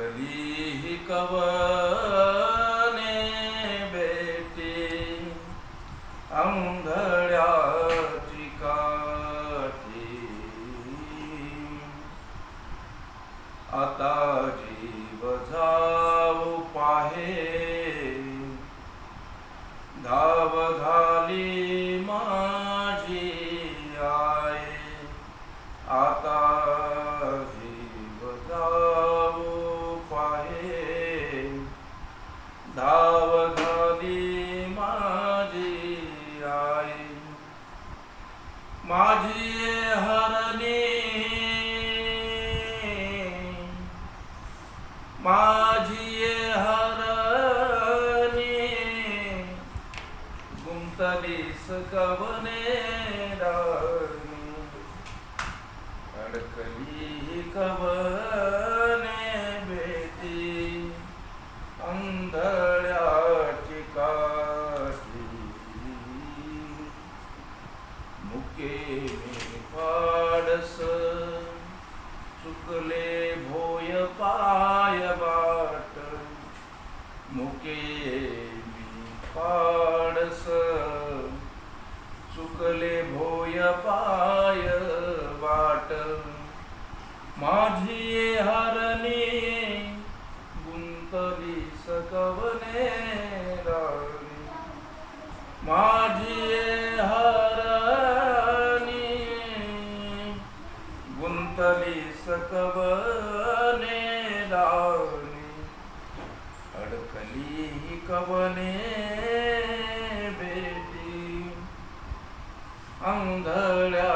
अडकली ही कवने बेटी आंधळ्याची काठी. आता जीव जाऊ पाहे धाव घाली धाव घाली माझी आय माझी हरणी. माझी हरणी. गुंतलीस कवने राणी. अडकली कवने बेटी अंधळ्याची काठी मुके मी पाडस चुकले भोय पाय बाट। मुके मी पाडस चुकले भोय पाय वाट माझी हरणे गुंतली सकवने राणी मा सकबने लावली. अडकली ही कबने बेटी? अंधळ्या